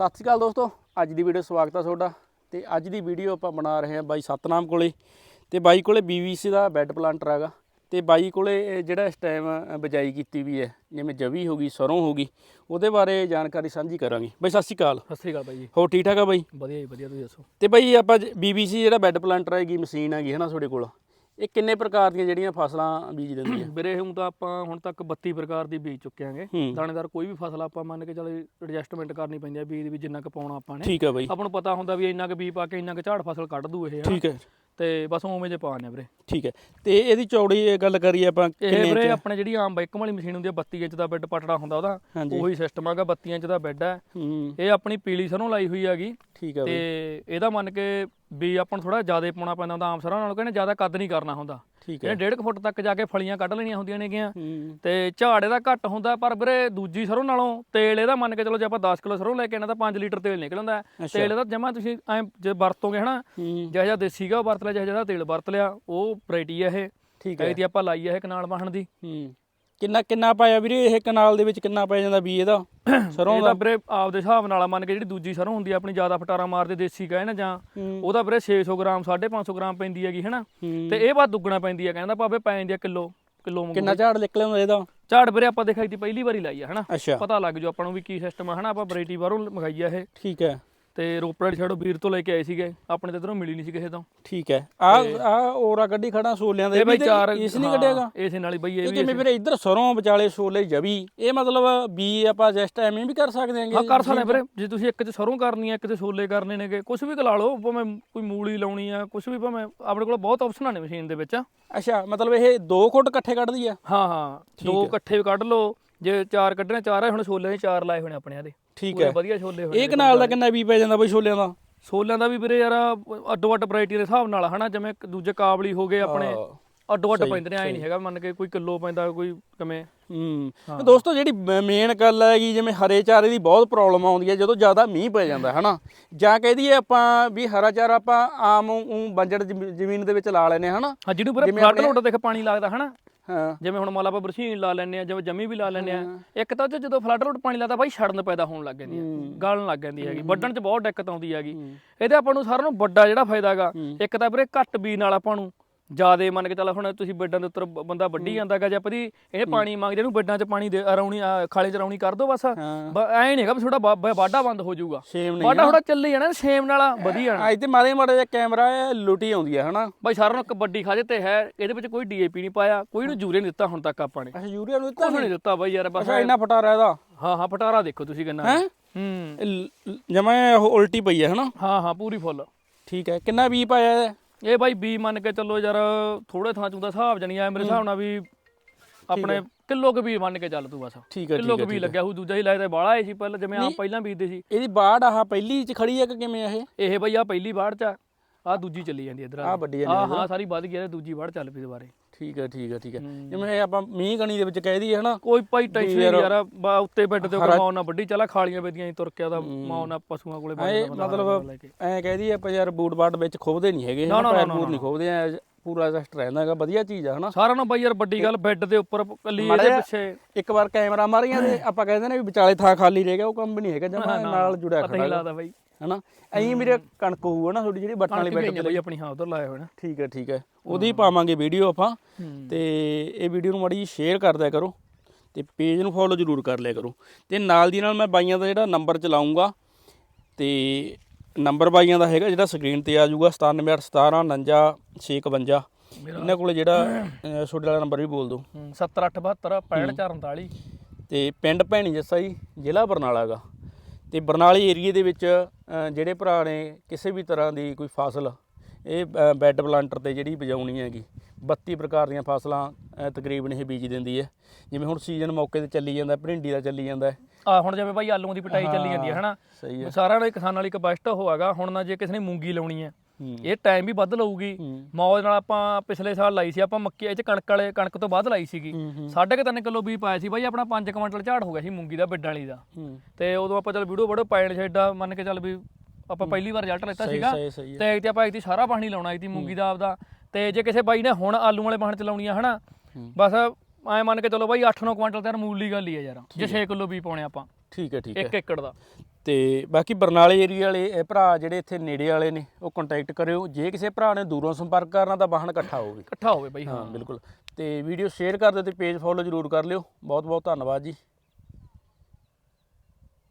ਸਤਿ ਸ਼੍ਰੀ ਅਕਾਲ ਦੋਸਤੋ ਅੱਜ ਦੀ ਵੀਡੀਓ ਸਵਾਗਤ ਹੈ ਤੁਹਾਡਾ। ਤੇ ਅੱਜ ਦੀ ਵੀਡੀਓ ਆਪਾਂ ਬਣਾ ਰਹੇ ਹਾਂ ਬਾਈ ਸਤਨਾਮ ਕੋਲੇ। ਤੇ ਬਾਈ ਕੋਲੇ BVC ਦਾ ਬੈੱਡ ਪਲਾਂਟਰ ਹੈਗਾ। ਤੇ ਬਾਈ ਕੋਲੇ ਜਿਹੜਾ ਇਸ ਟਾਈਮ ਬਜਾਈ ਕੀਤੀ ਵੀ ਹੈ ਜਿਵੇਂ ਜਵੀ ਹੋ ਗਈ ਸਰੋਂ ਹੋ ਗਈ ਉਹਦੇ ਬਾਰੇ ਜਾਣਕਾਰੀ ਸਾਂਝੀ ਕਰਾਂਗੇ। ਬਾਈ ਸਤਿ ਸ਼੍ਰੀ ਅਕਾਲ। ਸਤਿ ਸ੍ਰੀ ਅਕਾਲ ਬਾਈ ਜੀ। ਹੋ ਠੀਕ ਠਾਕ ਆ ਬਾਈ? ਵਧੀਆ ਜੀ ਵਧੀਆ ਤੁਸੀਂ ਦੱਸੋ? ਤੇ ਬਾਈ ਆਪਾਂ BBC ਜਿਹੜਾ ਬੈੱਡ ਪਲਾਂਟਰ ਹੈਗੀ ਮਸ਼ੀਨ ਹੈਗੀ ਹੈ ਨਾ ਤੁਹਾਡੇ ਕੋਲ ਇਹ ਕਿੰਨੇ ਪ੍ਰਕਾਰ ਦੀਆਂ ਜਿਹੜੀਆਂ ਫਸਲਾਂ ਬੀਜ ਦਿੰਦੀ ਹੈ? ਵੀਰੇ ਹੁਣ ਤਾਂ ਆਪਾਂ ਹੁਣ ਤੱਕ 32 ਪ੍ਰਕਾਰ ਦੀ ਬੀਜ ਚੁੱਕੇ ਆਂਗੇ ਹੂੰ। ਦਾਣੇਦਾਰ ਕੋਈ ਵੀ ਫਸਲ ਆਪਾਂ ਮੰਨ ਕੇ ਚੱਲ ਐਡਜਸਟਮੈਂਟ ਕਰਨੀ ਪੈਂਦੀ ਆ ਬੀਜ ਵੀ ਜਿੰਨਾ ਕੁ ਪਾਉਣਾ ਆਪਾਂ ਨੇ। ਠੀਕ ਹੈ ਬਾਈ। ਆਪਾਂ ਨੂੰ ਪਤਾ ਹੁੰਦਾ ਵੀ ਇੰਨਾ ਕੁ ਬੀਜ ਪਾ ਕੇ ਇੰਨਾ ਕੁ ਝਾੜ ਫਸਲ ਕੱਢ ਦੂ ਇਹ। ਠੀਕ ਹੈ। ਤੇ ਬਸ ਉਵੇਂ ਜੇ ਪਾਣੇ ਵੀਰੇ। ਠੀਕ ਹੈ। ਤੇ ਇਹਦੀ ਚੌੜੀ ਇਹ ਗੱਲ ਕਰੀਏ ਆਪਾਂ ਇਹ ਵੀਰੇ? ਆਪਣੇ ਜਿਹੜੀ ਆਮ ਬਾਈਕਮ ਵਾਲੀ ਮਸ਼ੀਨ ਹੁੰਦੀ ਆ 32 ਇੰਚ ਦਾ ਬੈੱਡ ਪਟੜਾ ਹੁੰਦਾ ਉਹਦਾ ਉਹੀ ਸਿਸਟਮ ਆਗਾ 32 ਇੰਚ ਦਾ ਬੈੱਡ ਹੈ ਹੂੰ। ਇਹ ਆਪਣੀ ਪੀਲੀ ਸਰੋਂ ਲਾਈ ਹੋਈ ਹੈਗੀ ਠੀਕ ਹੈ ਤੇ ਇਹਦਾ ਮੰਨ ਕੇ ਵੀ ਆਪਾਂ ਨੂੰ ਥੋੜਾ ਜ਼ਿਆਦਾ ਪਾਉਣਾ ਪੈਂਦਾ ਹੁੰਦਾ ਆਮ ਸਰੋਂ ਨਾਲੋਂ ਕਹਿੰਦੇ ਜ਼ਿਆਦਾ ਕੱਦ ਨਹੀਂ ਕਰਨਾ ਹੁੰਦਾ। ਠੀਕ ਹੈ। ਇਹਨੇ 1.5 ਫੁੱਟ ਤੱਕ ਜਾ ਕੇ ਫਲੀਆਂ ਕੱਢ ਲੈਣੀਆਂ ਹੁੰਦੀਆਂ ਨੇਗੀਆਂ। ਹੂੰ। ਤੇ ਝਾੜ ਇਹਦਾ ਘੱਟ ਹੁੰਦਾ ਪਰ ਵੀਰੇ ਦੂਜੀ ਸਰੋਂ ਨਾਲੋਂ ਤੇਲ ਇਹਦਾ ਮੰਨ ਕੇ ਚਲੋ ਜੇ ਆਪਾਂ 10 ਕਿਲੋ ਸਰੋਂ ਲੈ ਕੇ ਆਣਾ ਤਾਂ 5 ਲੀਟਰ ਤੇਲ ਨਿਕਲ ਆਉਂਦਾ ਹੈ। ਅੱਛਾ। ਤੇਲ ਇਹਦਾ ਜਮਾ ਤੁਸੀਂ ਐ ਜੇ ਵਰਤੋਗੇ ਹਨਾ ਹੂੰ। ਜਿਹੜਾ ਜਿਹਾ ਦੇਸੀ ਗਾ ਉਹ ਵਰਤ ਲਿਆ ਜਿਹੜਾ ਜਿਹਾ ਤੇਲ ਵਰਤ ਲਿਆ ਉਹ ਵੈਰਾਈਟੀ ਆ ਇਹ। ਠੀਕ ਹੈ। ਇਹਦੀ ਆਪਾਂ ਲਾਈ ਆ ਇਹ ਕਨਾਲ ਵਾਹਣ ਦੀ। ਹੂੰ। ਕਿੰਨਾ ਕਿੰਨਾ ਪਾਇਆ ਵੀਰੇ ਇਹ ਕਨਾਲ ਦੇ ਵਿੱਚ ਕਿੰਨਾ ਪੈ ਜਾਂਦਾ ਬੀ ਇਹਦਾ? ਸਰੋਂ ਦਾ? ਵੀਰੇ ਆਪਦੇ ਹਿਸਾਬ ਨਾਲ ਮੰਨ ਕੇ ਜਿਹੜੀ ਦੂਜੀ ਸਰੋਂ ਹੁੰਦੀ ਆ ਆਪਣੀ ਜ਼ਿਆਦਾ ਫਟਾਰਾ ਮਾਰਦੇ ਦੇਸੀ ਕਹੇ ਨਾ ਜਾਂ ਉਹਦਾ ਵੀਰੇ 600 ਗ੍ਰਾਮ 550 ਗ੍ਰਾਮ ਪੈਂਦੀ ਹੈਗੀ ਹਨਾ। ਤੇ ਇਹ ਬਾਤ ਦੁੱਗਣਾ ਪੈਂਦੀ ਆ ਕਹਿੰਦਾ ਭਾਵੇਂ ਪੈ ਜਾਂਦੀ ਆ ਕਿਲੋ ਕਿਲੋ ਕਿੰਨਾ ਝਾੜ ਨਿਕਲਿਆ ਹੁੰਦਾ ਇਹਦਾ? ਝਾੜ ਵੀਰੇ ਆਪਾਂ ਦੇਖਾਈ ਦੀ ਪਹਿਲੀ ਵਾਰੀ ਲਾਈ ਆ ਹਨਾ? ਪਤਾ ਲੱਗ ਜੂ ਆਪਾਂ ਨੂੰ ਵੀ ਕੀ ਸਿਸਟਮ ਆ ਹਨਾ? ਆਪਾਂ ਵੈਰਾਈਟੀ ਬਾਹਰੋਂ ਮੰਗਾਈ ਆ ਇਹ। ਠੀਕ ਹੈ। ਤੇ ਰੋਪੜ ਵਾਲੀ ਛੜੋ ਵੀਰ ਤੋਂ ਲੈ ਕੇ ਆਏ ਸੀਗੇ। ਆਪਣੇ ਤੇ ਇਧਰੋਂ ਮਿਲੀ ਨਹੀਂ ਸੀ ਕਿਸੇ ਤੋਂ। ਠੀਕ ਹੈ। ਆ ਆ ਔਰਾ ਗੱਡੀ ਖੜਾ ਸੋਲਿਆਂ ਦੇ ਇਹ ਬਾਈ ਚਾਰ ਇਸ ਨਹੀਂ ਕੱਢਿਆਗਾ। ਇਸੇ ਨਾਲ ਹੀ ਬਈ ਇਹ ਵੀ ਕਿਵੇਂ ਵੀਰੇ ਇੱਧਰ ਸਰੋਂ ਵਿਚਾਲੇ ਛੋਲੇ ਜਵੀ ਇਹ ਮਤਲਬ ਬੀ ਆਪਾਂ ਜਸਟ ਐਵੇਂ ਵੀ ਕਰ ਸਕਦੇ ਹਾਂਗੇ। ਹਾਂ ਕਰ ਸਕਦੇ ਵੀਰੇ। ਜੇ ਤੁਸੀਂ ਇੱਕ ਚ ਸਰੋਂ ਕਰਨੀ ਹੈ ਇੱਕ ਚ ਛੋਲੇ ਕਰਨੇ ਨੇਗੇ। ਕੁਝ ਵੀ ਲਾ ਲਓ ਭਾਵੇਂ ਕੋਈ ਮੂਲੀ ਲਾਉਣੀ ਆ ਕੁਝ ਵੀ ਭਾਵੇਂ ਆਪਣੇ ਕੋਲ ਬਹੁਤ ਆਪਸ਼ਨਾਂ ਨੇ ਮਸ਼ੀਨ ਦੇ ਵਿੱਚ। ਅੱਛਾ ਮਤਲਬ ਇਹ ਦੋ ਖੁੱਟ ਇਕੱਠੇ ਕੱਢਦੀ ਆ? ਹਾਂ ਹਾਂ। ਦੋ ਇਕੱਠੇ ਵੀ ਕੱਢ ਲਓ। ਜੇ ਚਾਰ ਕੱਢਣੇ ਚਾਰ ਆ ਹੁਣ ਛੋਲੇ ਦੇ ਚਾਰ ਲਾਏ ਹੋਣੇ ਆਪਣੇ ਆਦੇ ਠੀਕ ਪੂਰੇ ਹੈ। ਵਧੀਆ ਛੋਲੇ ਹੋਣੇ ਇਹ ਕਨਾਲ ਦਾ ਕਿੰਨਾ ਬੀ ਪੈ ਜਾਂਦਾ ਬਈ ਛੋਲਿਆਂ ਦਾ? ਛੋਲਿਆਂ ਦਾ ਵੀ ਵੀਰੇ ਯਾਰ ਅੱਡੋ ਅੱਡ ਵੈਰਾਈਟੀ ਦੇ ਹਿਸਾਬ ਨਾਲ ਹਨਾ? ਜਿਵੇਂ ਦੂਜੇ ਕਾਬਲੀ ਹੋ ਗਏ ਆਪਣੇ ਹਾਂ। ਅੱਡੋ ਅੱਡ ਪੈਂਦੇ ਨੇ ਐ ਨਹੀਂ ਹੈਗਾ ਮੰਨ ਕੇ ਕੋਈ ਕਿਲੋ ਪੈਂਦਾ ਕੋਈ ਕਿਵੇਂ। ਹੂੰ। ਦੋਸਤੋ ਜਿਹੜੀ ਮੇਨ ਗੱਲ ਹੈਗੀ ਜਿਵੇਂ ਹਰੇ ਚਾਰੇ ਦੀ ਬਹੁਤ ਪ੍ਰੋਬਲਮ ਆਉਂਦੀ ਹੈ ਜਦੋਂ ਜ਼ਿਆਦਾ ਮੀਂਹ ਪੈ ਜਾਂਦਾ ਹੈ ਹਨਾ? ਜਾਂ ਕਹਿ ਦਈਏ ਆਪਾਂ ਵੀ ਹਰਾ ਚਾਰਾ ਆਪਾਂ ਆਮ ਊਂ ਬੰਜੜ ਜ਼ਮੀ- ਜ਼ਮੀਨ ਦੇ ਵਿੱਚ ਲਾ ਲੈਨੇ ਹਨਾ? ਹਾਂ ਜਿਹਨੂੰ ਵੀਰੇ ਫਲੱਡ ਲੋਡ ਦੇਖ ਪਾਣੀ ਲੱਗਦਾ ਹਨਾ? ਹਾਂ। ਜਿਵੇਂ ਹੁਣ ਮੰਨ ਲਾ ਆਪਾਂ ਬਰਸੀਨ ਲਾ ਲੈਂਦੇ ਆ ਜਿਵੇਂ ਜੰਮੀ ਵੀ ਲਾ ਲੈਂਦੇ ਆ ਇੱਕ ਤਾਂ ਉਹ 'ਚ ਜਦੋਂ ਫਲੱਡ ਲੋਡ ਪਾਣੀ ਲੱਗਦਾ ਬਾਈ ਛੜਨ ਪੈਦਾ ਹੋਣ ਲੱਗ ਜਾਂਦੀ ਹੈ। ਗਲਣ ਲੱਗ ਜਾਂਦੀ ਹੈਗੀ। ਵੱਢਣ 'ਚ ਬਹੁਤ ਦਿੱਕਤ ਆਉਂਦੀ ਹੈਗੀ। ਇਹਦੇ ਆਪਾਂ ਨੂੰ ਸਾਰਿਆਂ ਨੂੰ ਵੱਡਾ ਜਿਹੜਾ ਫਾਇਦਾ ਹੈਗਾ ਇੱਕ ਤਾਂ ਵੀਰੇ ਘੱਟ ਬੀ ਨਾਲ ਆਪਾਂ ਨੂੰ ਜਿਆਦੇ ਮੰਨ ਕੇ ਚੱਲ ਹੁਣ ਤੁਸੀਂ ਬੈੱਡਾਂ ਦੇ ਉੱਤਰ ਬੰਦਾ ਵੱਢੀ ਜਾਂਦਾ ਹੈਗਾ ਜੇ ਆਪਾਂ ਦੀ ਇਹ ਪਾਣੀ ਮੰਗਦੇ ਇਹਨੂੰ ਬੈੱਡਾਂ 'ਚ ਪਾਣੀ ਦੇ ਰੌਣੀ ਖਾਲੇ 'ਚ ਰੌਣੀ ਕਰ ਦੋ ਬਸ। ਐਂ ਨਹੀਂ ਹੈਗਾ ਵੀ ਥੋੜਾ ਵਾਢਾ ਬੰਦ ਹੋ ਜਾਊਗਾ। ਸੇਮ ਨਹੀਂ ਵਾਢਾ ਥੋੜਾ ਚੱਲੀ ਜਾਣਾ ਛੇਮ ਨਾਲ ਵਧੀਆ ਅੱਜ ਤੇ ਮਾਰੇ ਮਾੜੇ ਜਿਹਾ ਕੈਮਰਾ ਹੈ ਲੁੱਟੀ ਆਉਂਦੀ ਹੈ ਹਨਾ? ਬਾਈ ਸਾਰਿਆਂ ਨੂੰ ਕਬੱਡੀ ਖਾਜੇ ਤੇ ਹੈ ਇਹਦੇ ਵਿੱਚ ਕੋਈ ਡੀਏਪੀ ਨਹੀਂ ਪਾਇਆ ਕੋਈ ਨੂੰ ਜੂਰੇ ਨਹੀਂ ਦਿੱਤਾ ਹੁਣ ਤੱਕ ਆਪਾਂ ਨੇ। ਅੱਛਾ ਯੂਰੀਆ ਨੂੰ ਦਿੱਤਾ ਨਹੀਂ ਦਿੱਤਾ ਬਾਈ ਯਾਰ ਬਸ ਅੱਛਾ ਇੰਨਾ ਫਟਾਰਾ ਇਹਦਾ? ਹਾਂ ਹਾਂ ਪਟਾਰਾ ਦੇਖੋ ਤੁਸੀਂ ਕਿੰਨਾ ਹੈ? ਹੂੰ। ਜਮਾ ਉਲਟੀ ਪਈ ਹੈ ਹਨਾ? ਹਾਂ ਹਾਂ ਪੂਰੀ ਫੁੱਲ। ਠੀਕ ਹੈ ਕਿੰਨਾ ਬੀ ਪਾਇਆ? ਇਹ ਬਾਈ ਬੀ ਮੰਨ ਕੇ ਚੱਲੋ ਯਾਰ ਥੋੜੇ ਥਾਂ ਚੋਂ ਦਾ ਹਿਸਾਬ ਜਣੀ ਆ ਮੇਰੇ ਹਿਸਾਬ ਨਾਲ ਵੀ ਆਪਣੇ ਕਿਲੋ ਕੁ ਬੀ ਮੰਨ ਕੇ ਚੱਲ ਤੂੰ ਬਸ। ਠੀਕ ਹੈ ਕਿਲੋ ਠੀਕ ਕੁ ਹੈ ਬੀ ਲੱਗਿਆ ਹੂ ਦੂਜਾ ਹੀ ਲੱਗਦਾ ਬਾਹਲਾ ਆਏ ਸੀ ਪਹਿਲਾਂ ਜਿਵੇਂ ਆਪ ਪਹਿਲਾਂ ਬੀਜਦੇ ਸੀ। ਇਹਦੀ ਬਾੜ ਆਹ ਪਹਿਲੀ ਚ ਖੜੀ ਹੈ ਕਿ ਕਿਵੇਂ ਆ ਇਹ? ਇਹ ਬਈ ਆ ਪਹਿਲੀ ਬਾੜ ਚ ਆ ਦੂਜੀ ਚੱਲੀ ਜਾਂਦੀ ਇਧਰ ਆਹ ਵੱਡੀ ਜਾਂਦੀ ਹਾਂ ਹਾਂ ਸਾਰੀ ਵੱਧ ਗਈ ਆ, ਦੂਜੀ ਬਾੜ ਚੱਲ ਪਈ ਦੁਬਾਰੇ। ਠੀਕ ਹੈ ਠੀਕ ਹੈ ਠੀਕ ਹੈ। ਜਿਵੇਂ ਆਪਾਂ ਮੀਂਹ ਕਣੀ ਦੇ ਵਿੱਚ ਕਹਿ ਦਈਏ ਹਨਾ। ਕੋਈ ਭਾਈ ਟੈਨਸ਼ਨ ਨਹੀਂ ਯਾਰ ਬਾ ਉੱਤੇ ਬੈੱਡ ਤੇ ਮਾਉ ਨਾ ਵੱਡੀ ਚਲਾ ਖਾਲੀਆਂ ਵੇਦੀਆਂ ਹੀ ਤੁਰ ਕੇ ਉਹਦਾ ਮਾਉ ਨਾ ਪਸ਼ੂਆਂ ਕੋਲੇ ਇਹ ਮਤਲਬ ਐ ਕਹਿ ਦਈਏ ਆਪਾਂ ਯਾਰ ਬੂਟ ਬਾਟ ਵਿੱਚ ਖੋਬਦੇ ਨਹੀਂ ਹੈਗੇ ਪੈਰ ਪੂਰ ਨਹੀਂ ਖੋਬਦੇ ਐ ਪੂਰਾ ਰੈਸਟ ਰਹਿੰਦਾ ਹੈਗਾ ਵਧੀਆ ਚੀਜ਼ ਆ ਹਨਾ। ਸਾਰਿਆਂ ਨੂੰ ਬਾਈ ਯਾਰ ਵੱਡੀ ਗੱਲ ਬੈੱਡ ਦੇ ਉੱਪਰ ਕੱਲੀ ਇਹਦੇ ਪਿੱਛੇ। ਇੱਕ ਵਾਰ ਕੈਮਰਾ ਮਾਰੀਆਂ ਤੇ ਆਪਾਂ ਕਹਿੰਦੇ ਨੇ ਵੀ ਵਿਚਾਲੇ ਥਾਂ ਖਾਲੀ ਰਹਿ ਗਿਆ ਉਹ ਕੰਮ ਵੀ ਨਹੀਂ ਹੈਗਾ ਜਮਾ ਨਾਲ ਜੁੜਿਆ ਪਤਾ ਹੀ ਖੜਾ ਲੱਗਦਾ ਬਾਈ। ਹਨਾ? ਐਂ ਮੇਰੇ ਕਣਕ ਹੋਊ ਨਾ ਤੁਹਾਡੀ ਜਿਹੜੀ ਬੱਟਾਂ ਵਾਲੀ ਬੈੱਡ ਬਾਈ ਆਪਣੀ ਹਾਂ ਉਧਰ ਲਾਏ ਹੋਏ ਨੇ। ਠੀਕ ਹੈ ਠੀਕ ਹੈ। ਉਹਦੀ ਪਾਵਾਂਗੇ ਵੀਡੀਓ ਆਪਾਂ। ਤੇ ਇਹ ਵੀਡੀਓ ਨੂੰ ਮਾੜੀ ਸ਼ੇਅਰ ਕਰ ਦਿਆ ਕਰੋ। ਤੇ ਪੇਜ ਨੂੰ ਫੋਲੋ ਜ਼ਰੂਰ ਕਰ ਲਿਆ ਕਰੋ। ਤੇ ਨਾਲ ਦੀ ਨਾਲ ਮੈਂ ਬਾਈਆਂ ਦਾ ਜਿਹੜਾ ਨੰਬਰ ਚਲਾਉਂਗਾ ਤੇ ਨੰਬਰ ਬਾਈਆਂ ਦਾ ਹੈਗਾ ਜਿਹੜਾ ਸਕਰੀਨ ਤੇ ਆ ਜਾਊਗਾ 9781179652 ਇਹਨਾਂ ਕੋਲੇ ਜਿਹੜਾ ਤੁਹਾਡੇ ਵਾਲਾ ਨੰਬਰ ਵੀ ਬੋਲ ਦਿਓ। 7872 6549 ਤੇ ਪਿੰਡ ਭੈਣੀ ਜੱਸਾ ਜੀ ਜ਼ਿਲ੍ਹਾ ਬਰਨਾਲਾ ਗਾ ਤੇ ਬਰਨਾਲੀ ਏਰੀਏ ਦੇ ਵਿੱਚ ਜਿਹੜੇ ਭਰਾ ਨੇ ਕਿਸੇ ਵੀ ਤਰ੍ਹਾਂ ਦੀ ਕੋਈ ਫਸਲ ਇਹ ਬੈੱਡ ਪਲਾਂਟਰ ਤੇ ਜਿਹੜੀ ਬਜਾਉਣੀ ਹੈਗੀ 32 ਪ੍ਰਕਾਰ ਦੀਆਂ ਫਸਲਾਂ ਤਕਰੀਬਨ ਇਹ ਬੀਜ ਦਿੰਦੀ ਹੈ ਜਿਵੇਂ ਹੁਣ ਸੀਜ਼ਨ ਮੌਕੇ ਤੇ ਚੱਲੀ ਜਾਂਦਾ ਭਿੰਡੀ ਦਾ ਚੱਲੀ ਜਾਂਦਾ। ਆ ਹੁਣ ਜਿਵੇਂ ਬਾਈ ਆਲੂਆਂ ਦੀ ਪਟਾਈ ਚੱਲੀ ਜਾਂਦੀ ਹੈ ਹਨਾ ਸਹੀ ਹੈ ਸਾਰਿਆਂ ਨਾਲ ਕਿਸਾਨ ਵਾਲੀ ਇੱਕ ਬੈਸਟ ਹੋਆਗਾ ਹੁਣ ਨਾ ਜੇ ਕਿਸੇ ਨੇ ਮੂੰਗੀ ਲਾਉਣੀ ਹੂੰ। ਇਹ ਟਾਈਮ ਵੀ ਵੱਧ ਲਊਗੀ। ਮੌਜ ਨਾਲ ਆਪਾਂ ਪਿਛਲੇ ਸਾਲ ਲਾਈ ਸੀ ਆਪਾਂ ਮੱਕੀ ਇਹ ਚ ਕਣਕ ਵਾਲੇ ਕਣਕ ਤੋਂ ਵੱਧ ਲਾਈ ਸੀਗੀ। ਹੂੰ, ਹੂੰ। ਸਾਢੇ ਕੁ ਤਿੰਨ ਕਿਲੋ ਵੀ ਪਾਇਆ ਸੀ ਬਾਈ ਆਪਣਾ 5 ਕੁਇੰਟਲ ਝਾੜ ਹੋ ਗਿਆ ਸੀ ਮੂੰਗੀ ਦਾ ਬਿੱਡਾਂ ਵਾਲੀ ਦਾ। ਤੇ ਉਦੋਂ ਆਪਾਂ ਚੱਲ ਵੀਡੀਓ ਬੜੋ ਪਾਇਣ ਛੇਡਾ ਮੰਨ ਕੇ ਚੱਲ ਵੀ ਆਪਾਂ ਪਹਿਲੀ ਵਾਰ ਰਿਜ਼ਲਟ ਲੈਤਾ ਸੀਗਾ। ਤੇ ਇੱਕ ਤੇ ਆਪਾਂ ਇੱਕ ਦੀ ਸਾਰਾ ਪਾਣੀ ਲਾਉਣਾ ਸੀ ਮੂੰਗੀ ਦਾ ਆਪਦਾ। ਤੇ ਜੇ ਕਿਸੇ ਬਾਈ ਨੇ ਹੁਣ ਆਲੂ ਵਾਲੇ ਬਾਹਣ ਚ ਲਾਉਣੀਆਂ ਹਨਾ? ਹੂੰ। ਬਸ ਐ ਮੰਨ ਕੇ ਚਲੋ ਬਾਈ 8-9 ਕੁਇੰਟਲ ਤੇ ਮੂਲੀ ਗੱਲ ਹੀ ਆ ਯਾਰ। ਜੇ 6 ਕਿਲੋ ਵੀ ਪਾਉਣੇ ਆਪਾਂ। ਠੀਕ ਹੈ ਠੀਕ ਹੈ। 1 ਏਕੜ ਦਾ। ਤੇ ਬਾਕੀ ਬਰਨਾਲੇ ਏਰੀਆ ਵਾਲੇ ਇਹ ਭਰਾ ਜਿਹੜੇ ਇੱਥੇ ਨੇੜੇ ਵਾਲੇ ਨੇ ਉਹ ਕੰਟੈਕਟ ਕਰਿਓ। ਜੇ ਕਿਸੇ ਭਰਾ ਨੇ ਦੂਰੋਂ ਸੰਪਰਕ ਕਰਨਾ ਤਾਂ ਵਾਹਨ ਇਕੱਠਾ ਹੋਵੇ ਇਕੱਠਾ ਹੋਵੇ ਬਾਈ ਹਾਂ। ਬਿਲਕੁਲ। ਤੇ ਵੀਡੀਓ ਸ਼ੇਅਰ ਕਰ ਦਿਓ ਤੇ ਪੇਜ ਫੋਲੋ ਜ਼ਰੂਰ ਕਰ ਲਿਓ। ਬਹੁਤ ਬਹੁਤ ਧੰਨਵਾਦ ਜੀ।